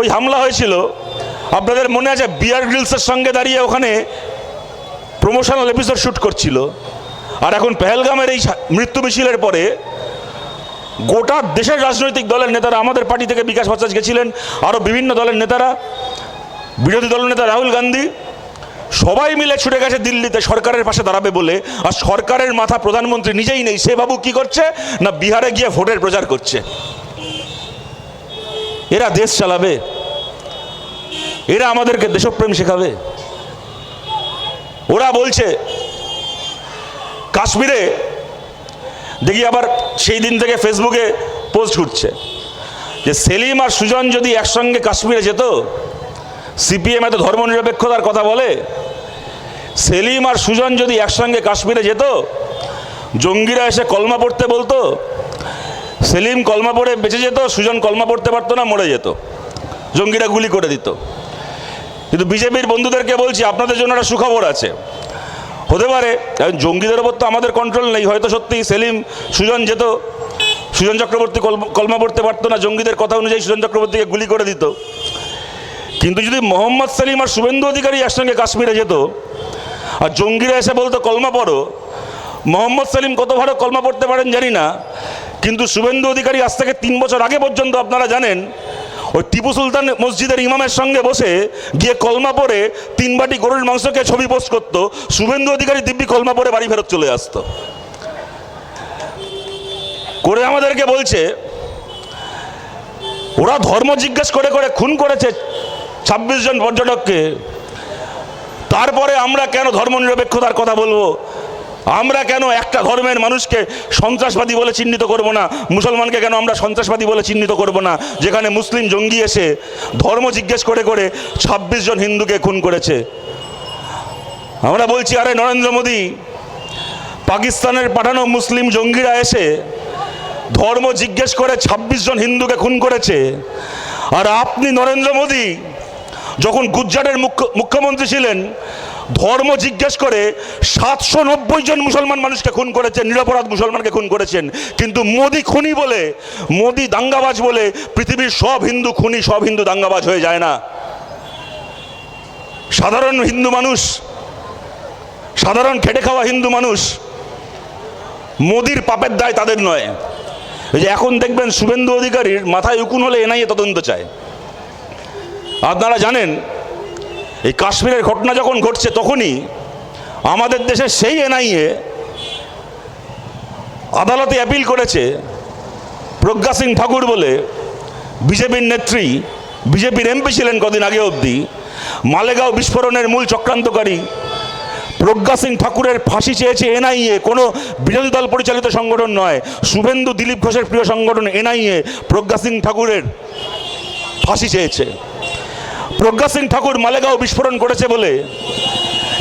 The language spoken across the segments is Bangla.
ওই হামলা হয়েছিল, আপনাদের মনে আছে বিয়ার গ্রিলসের সঙ্গে দাঁড়িয়ে ওখানে প্রমোশনাল এপিসোড শ্যুট করছিল? আর এখন পেহেলগামের এই মৃত্যু মিছিলের পরে গোটা দেশের রাজনৈতিক দলের নেতারা, আমাদের পার্টি থেকে বিকাশ ভট্টাচার্য গেছিলেন আরও বিভিন্ন দলের নেতারা, বিরোধী দলনেতা রাহুল গান্ধী, সবাই মিলে ছুটে গেছে দিল্লিতে, সরকারের পাশে দাঁড়াবে বলে। আর সরকারের মাথা প্রধানমন্ত্রী নিজেই নেই, সে বাবু কি করছে? না বিহারে গিয়ে ভোটের প্রচার করছে। এরা দেশ চালাবে। এরা আমাদেরকে দেশপ্রেম শেখাবে। ওরা বলছে, কাশ্মীরে, দেখি আবার সেই দিন থেকে ফেসবুকে পোস্ট ঘুরছে, যে সেলিম আর সুজন যদি একসঙ্গে কাশ্মীরে যেত, সিপিএম এত ধর্মনিরপেক্ষতার কথা বলে, সেলিম আর সুজন যদি একসঙ্গে কাশ্মীরে যেত, জঙ্গিরা এসে কলমা পড়তে বলতো সেলিম কলমা পড়ে বেঁচে যেত, সুজন কলমা পড়তে পারতো না, মরে যেত। জঙ্গিরা গুলি করে দিত। কিন্তু বিজেপির বন্ধুদেরকে বলছি, আপনাদের জন্য একটা সুখবর আছে। হতে পারে, কারণ জঙ্গিদের ওপর তো আমাদের কন্ট্রোল নেই, হয়তো সত্যি সেলিম, সুজন যেত, সুজন চক্রবর্তী কলম- পড়তে পারতো না, জঙ্গিদের কথা অনুযায়ী সুজন চক্রবর্তীকে গুলি করে দিত। কিন্তু যদি মোহাম্মদ সেলিম আর শুভেন্দু অধিকারী একসঙ্গে কাশ্মীরে যেত, আর জঙ্গিরা এসে বলতো, কলমা পড়ো। মোহাম্মদ সেলিম কত ভালো কলমা পড়তে পারেন জানি না কিন্তু শুভেন্দু অধিকারী আজ থেকে তিন বছর আগে পর্যন্ত আপনারা জানেন, ওই টিপু সুলতান মসজিদের ইমামের সঙ্গে বসে গিয়ে কলমা পরে তিন বাটি গরুর মাংসকে ছবি পোস্ট করতো, শুভেন্দু অধিকারী দিব্যি কলমা পরে বাড়ি ফেরত চলে আসতো। করে আমাদেরকে বলছে, ওরা ধর্ম জিজ্ঞেস করে করে খুন করেছে ছাব্বিশ জন পর্যটককে, তারপরে আমরা কেন ধর্মনিরপেক্ষতার কথা বলব? আমরা কেন একটা ধর্মের মানুষকে সন্ত্রাসবাদী বলে চিহ্নিত করব না? মুসলমানকে কেন আমরা সন্ত্রাসবাদী বলে চিহ্নিত করব না? যেখানে মুসলিম জঙ্গি এসে ধর্ম জিজ্ঞেস করে করে ছাব্বিশ জন হিন্দুকে খুন করেছে। আমরা বলছি, আরে নরেন্দ্র মোদী, পাকিস্তানের পাঠানো মুসলিম জঙ্গিরা এসে ধর্ম জিজ্ঞেস করে ছাব্বিশ জন হিন্দুকে খুন করেছে। আর আপনি নরেন্দ্র মোদী, যখন গুজরাটের মুখ্য, মুখ্যমন্ত্রী ছিলেন ধর্ম জিজ্ঞেস করে সাতশো নব্বই জন মুসলমান মানুষকে খুন করেছেন, নিরপরাধ মুসলমানকে খুন করেছেন। কিন্তু মোদি খুনি বলে, মোদি দাঙ্গাবাজ বলে পৃথিবীর সব হিন্দু খুনি, সব হিন্দু দাঙ্গাবাজ হয়ে যায় না। সাধারণ হিন্দু মানুষ, সাধারণ খেটে খাওয়া হিন্দু মানুষ মোদির পাপের দায় তাদের নয়। যে এখন দেখবেন শুভেন্দু অধিকারীর মাথায় উকুন হলে এনআইএ তদন্ত চায়। আপনারা জানেন এই কাশ্মীরের ঘটনা যখন ঘটছে তখনই আমাদের দেশে সেই এনআইএ আদালতে অ্যাপিল করেছে প্রজ্ঞা সিং ঠাকুর বলে বিজেপির নেত্রী, বিজেপির এমপি ছিলেন কদিন আগে অবধি, মালেগাঁও বিস্ফোরণের মূল চক্রান্তকারী প্রজ্ঞা সিং ঠাকুরের ফাঁসি চেয়েছে এনআইএ। কোনো বিরোধী দল পরিচালিত সংগঠন নয়, শুভেন্দু দিলীপ ঘোষের প্রিয় সংগঠন এনআইএ প্রজ্ঞা সিং ঠাকুরের ফাঁসি চেয়েছে। প্রজ্ঞা সিং ঠাকুর মালেগাঁও বিস্ফোরণ করেছে বলে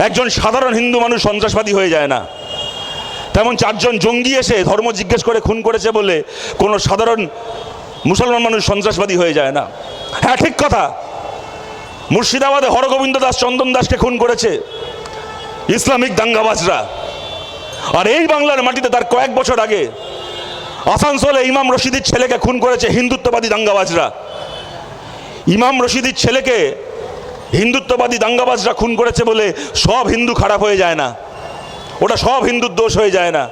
একজন সাধারণ হিন্দু মানুষ সন্ত্রাসবাদী হয়ে যায় না। তেমন চারজন জঙ্গি এসে ধর্ম জিজ্ঞেস করে খুন করেছে বলে কোনো সাধারণ মুসলমান মানুষ সন্ত্রাসবাদী হয়ে যায় না। হ্যাঁ ঠিক কথা। মুর্শিদাবাদে হরগোবিন্দ দাস, চন্দন দাসকে খুন করেছে ইসলামিক দাঙ্গাবাজরা। আর এই বাংলার মাটিতে তার কয়েক বছর আগে আসানসোলে ইমাম রশিদির ছেলেকে খুন করেছে হিন্দুত্ববাদী দাঙ্গাবাজরা। ইমাম রশিদির ছেলেকে হিন্দুত্ববাদী দাঙ্গাবাজরা খুন করেছে বলে সব হিন্দু খারাপ হয়ে যায় না। ওটা সব হিন্দুর দোষ হয়ে যায় না।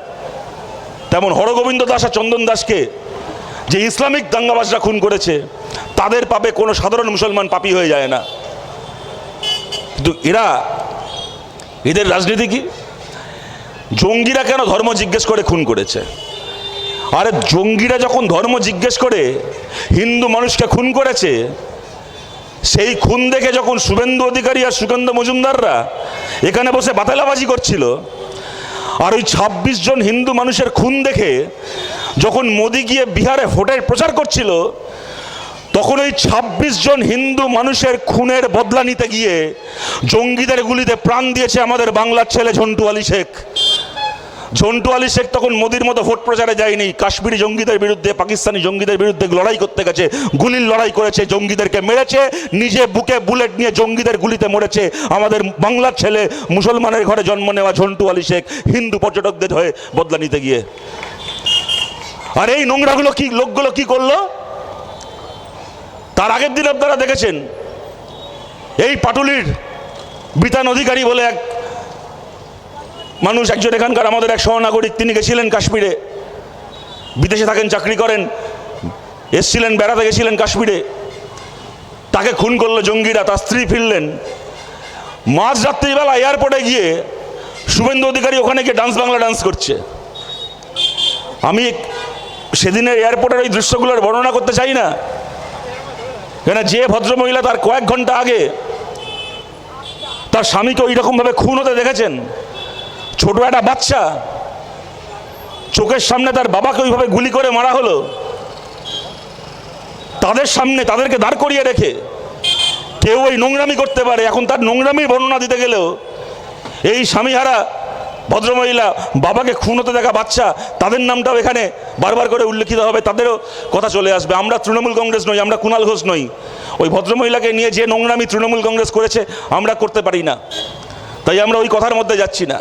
তেমন হরগোবিন্দ দাস আর চন্দন দাসকে যে ইসলামিক দাঙ্গাবাজরা খুন করেছে, তাদের পাপে কোনো সাধারণ মুসলমান পাপী হয়ে যায় না। কিন্তু এরা, এদের রাজনীতি কি? জঙ্গিরা কেন ধর্ম জিজ্ঞেস করে খুন করেছে? আরে জঙ্গিরা যখন ধর্ম জিজ্ঞেস করে, হিন্দু মানুষকে খুন করেছে সেই খুন দেখে যখন শুভেন্দু অধিকারী আর সুগন্ধ মজুমদাররা এখানে বসে বাতালাবাজি করছিল, আর ওই ছাব্বিশ জন হিন্দু মানুষের খুন দেখে যখন মোদি গিয়ে বিহারে ভোটের প্রচার করছিল, তখন ওই ছাব্বিশ জন হিন্দু মানুষের খুনের বদলা নিতে গিয়ে জঙ্গিদের গুলিতে প্রাণ দিয়েছে আমাদের বাংলার ছেলে ঝন্টু আলী শেখ। ঝন্টু আলী শেখ তখন মোদির মতো ভোট প্রচারে যায়নি। কাশ্মীরি জঙ্গিদের বিরুদ্ধে, পাকিস্তানি জঙ্গিদের বিরুদ্ধে লড়াই করতে গেছে, গুলির লড়াই করেছে, জঙ্গিদেরকে মেরেছে, নিজে বুকে বুলেট নিয়ে জঙ্গিদের গুলিতে মরেছে। আমাদের বাংলার ছেলে মুসলমানের ঘরে জন্ম নেওয়া ঝন্টু আলী শেখ হিন্দু পর্যটকদের হয়ে বদলা নিতে গিয়ে। আর এই নোংরাগুলো কি, লোকগুলো কি করল? তার আগের দিন আপনারা দেখেছেন, এই পাটুলির বিতান অধিকারী বলে এক মানুষ একজন এখানকার আমাদের এক সহনাগরিক, তিনি গেছিলেন কাশ্মীরে। বিদেশে থাকেন, চাকরি করেন। এসছিলেন, বেড়াতে গেছিলেন কাশ্মীরে। তাকে খুন করল জঙ্গিরা, তার স্ত্রী ফিরলেন। মাঝ রাত্রিবেলা এয়ারপোর্টে গিয়ে শুভেন্দু অধিকারী ওখানে গিয়ে ডান্স বাংলা ডান্স করছে। আমি সেদিনের এয়ারপোর্টের ওই দৃশ্যগুলোর বর্ণনা করতে চাই না। কেন যে ভদ্রমহিলা তার কয়েক ঘণ্টা আগে তার স্বামীকে ওই রকমভাবে খুন হতে দেখেছেন ছোট একটা বাচ্চা। চোখের সামনে তার বাবাকে ওইভাবে গুলি করে মারা হলো। তাদের সামনে তাদেরকে দাঁড় করিয়ে রেখে কেউ ওই নোংরামি করতে পারে। এখন তার নোংরামির বর্ণনা দিতে গেলেও এই স্বামীহারা ভদ্রমহিলা বাবাকে খুন হতে দেখা বাচ্চা, তাদের নামটাও এখানে বারবার করে উল্লেখিত হবে, তাদেরও কথা চলে আসবে। আমরা তৃণমূল কংগ্রেস নই, আমরা কুণাল ঘোষ নই। ওই ভদ্রমহিলাকে নিয়ে যে নোংরামি তৃণমূল কংগ্রেস করেছে, আমরা করতে পারি না। তাই আমরা ওই কথার মধ্যে যাচ্ছি না।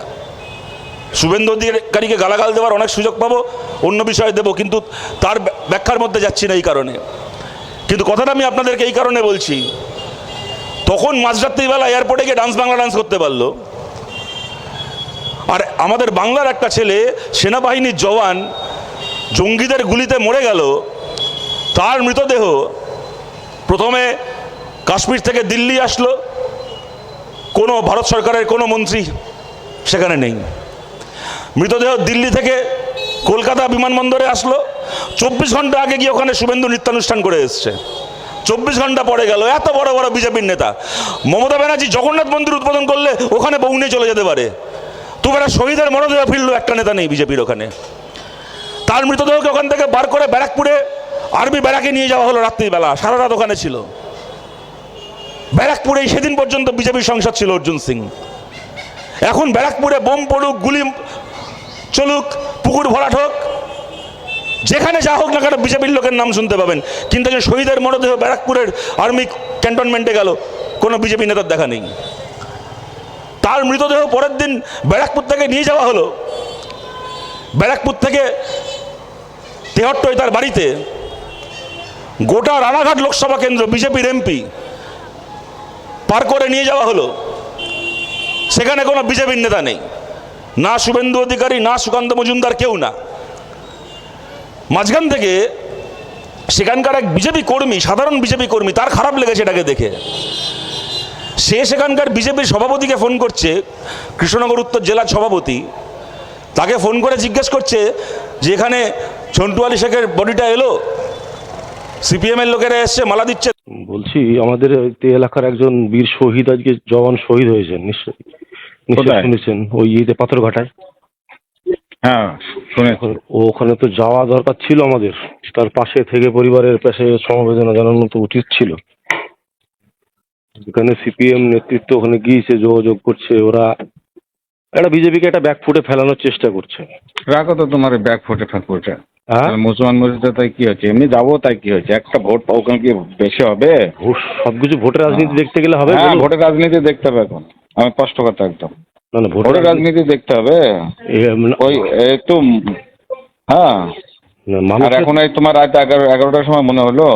শুভেন্দু অধিকারীকে গালাগাল দেওয়ার অনেক সুযোগ পাবো, অন্য বিষয়ে দেবো, কিন্তু তার ব্য- ব্যাখ্যার মধ্যে যাচ্ছি না এই কারণে। কিন্তু কথাটা আমি আপনাদেরকে এই কারণে বলছি, তখন মাঝরাত্রিবেলা এয়ারপোর্টে গিয়ে ডান্স বাংলা ডান্স করতে পারল। আর আমাদের বাংলার একটা ছেলে, সেনাবাহিনীর জওয়ান, জঙ্গিদের গুলিতে মরে গেল, তার মৃতদেহ প্রথমে কাশ্মীর থেকে দিল্লি আসলো। কোনো ভারত সরকারের কোনো মন্ত্রী সেখানে নেই। মৃতদেহ দিল্লি থেকে কলকাতা বিমানবন্দরে আসলো। চব্বিশ ঘণ্টা আগে গিয়ে ওখানে শুভেন্দু নৃত্যানুষ্ঠান করে এসছে। চব্বিশ ঘণ্টা পরে গেল, এত বড় বড় বিজেপির নেতা। মমতা ব্যানার্জি জগন্নাথ মন্দির উদ্বোধন করলে ওখানে বউ নিয়ে চলে যেতে পারে। তোমরা শহীদের মরদেহ ফিরলো, একটা নেতা নেই বিজেপির ওখানে। তার মৃতদেহকে ওখান থেকে বার করে ব্যারাকপুরে আর্মি ব্যারাকে নিয়ে যাওয়া হলো রাত্রিবেলা, সারা রাত ওখানে ছিল। ব্যারাকপুরেই সেদিন পর্যন্ত বিজেপির সংসদ ছিল অর্জুন সিং। এখন ব্যারাকপুরে বোম পড়ুক, গুলি চলুক, পুকুর ভরাট হোক, যেখানে যা হোক না কেন বিজেপির লোকের নাম শুনতে পাবেন। কিন্তু যে শহীদের মরদেহ ব্যারাকপুরের আর্মি ক্যান্টনমেন্টে গেল, কোনো বিজেপি নেতার দেখা নেই। তার মৃতদেহ পরের দিন ব্যারাকপুর থেকে নিয়ে যাওয়া হলো। ব্যারাকপুর থেকে তেহট্টই তার বাড়িতে। গোটা রানাঘাট লোকসভা কেন্দ্র, বিজেপির এমপি, পার করে নিয়ে যাওয়া হলো। সেখানে কোনো বিজেপির নেতা নেই। না শুভেন্দু অধিকারী, না সুকান্ত মজুমদার কেউ না। মাঝখান থেকে সেখানকার এক বিজেপি কর্মী, সাধারণ বিজেপি কর্মী, তার খারাপ লেগেছে এটাকে দেখে। সে সেখানকার বিজেপির সভাপতিকে ফোন করছে, কৃষ্ণনগর উত্তর জেলার সভাপতি। তাকে ফোন করে জিজ্ঞেস করছে যে এখানে ছন্টু আলী শেখের বডিটা এলো? সিপিএমের লোকেরা এসছে, মালা দিচ্ছে। বলছি, আমাদের এলাকার একজন বীর শহীদ আজকে জওয়ান শহীদ হয়েছেন, নিশ্চয়ই? শুনেছেন ওই ইয়েতে পাথরঘাটায়। হ্যাঁ শুনে। ওখানে তো যাওয়া দরকার ছিল আমাদের। তার পাশে থেকে পরিবারের পাশে সমবেদনা জানানো তো উচিত ছিল। এখানে সিপিএম নেতৃত্ব ওখানে গিয়েছে যোগাযোগ করছে ওরা একটা বিজেপিকে একটা ব্যাকফুটে ফেলানোর চেষ্টা করছে। রাখো তো তোমার ব্যাগ ফুটে ফাঁক হ্যাঁ? মুসলমান মসজিদে তাই কি হচ্ছে? এমনি যাব তাই কি হচ্ছে? একটা ভোট পাও ওখানে কি বেশি হবে? সবকিছু ভোটের রাজনীতি দেখতে গেলে হবে হ্যাঁ ভোটের রাজনীতি দেখতে হবে এখন। আমি স্পষ্ট কথা একদম। ভোটের রাজনীতি রাজনীতি দেখতে হবে। ওই একটু হ্যাঁ। আর এখন এই তোমার রাত এগারো এগারোটার সময় মনে হলো?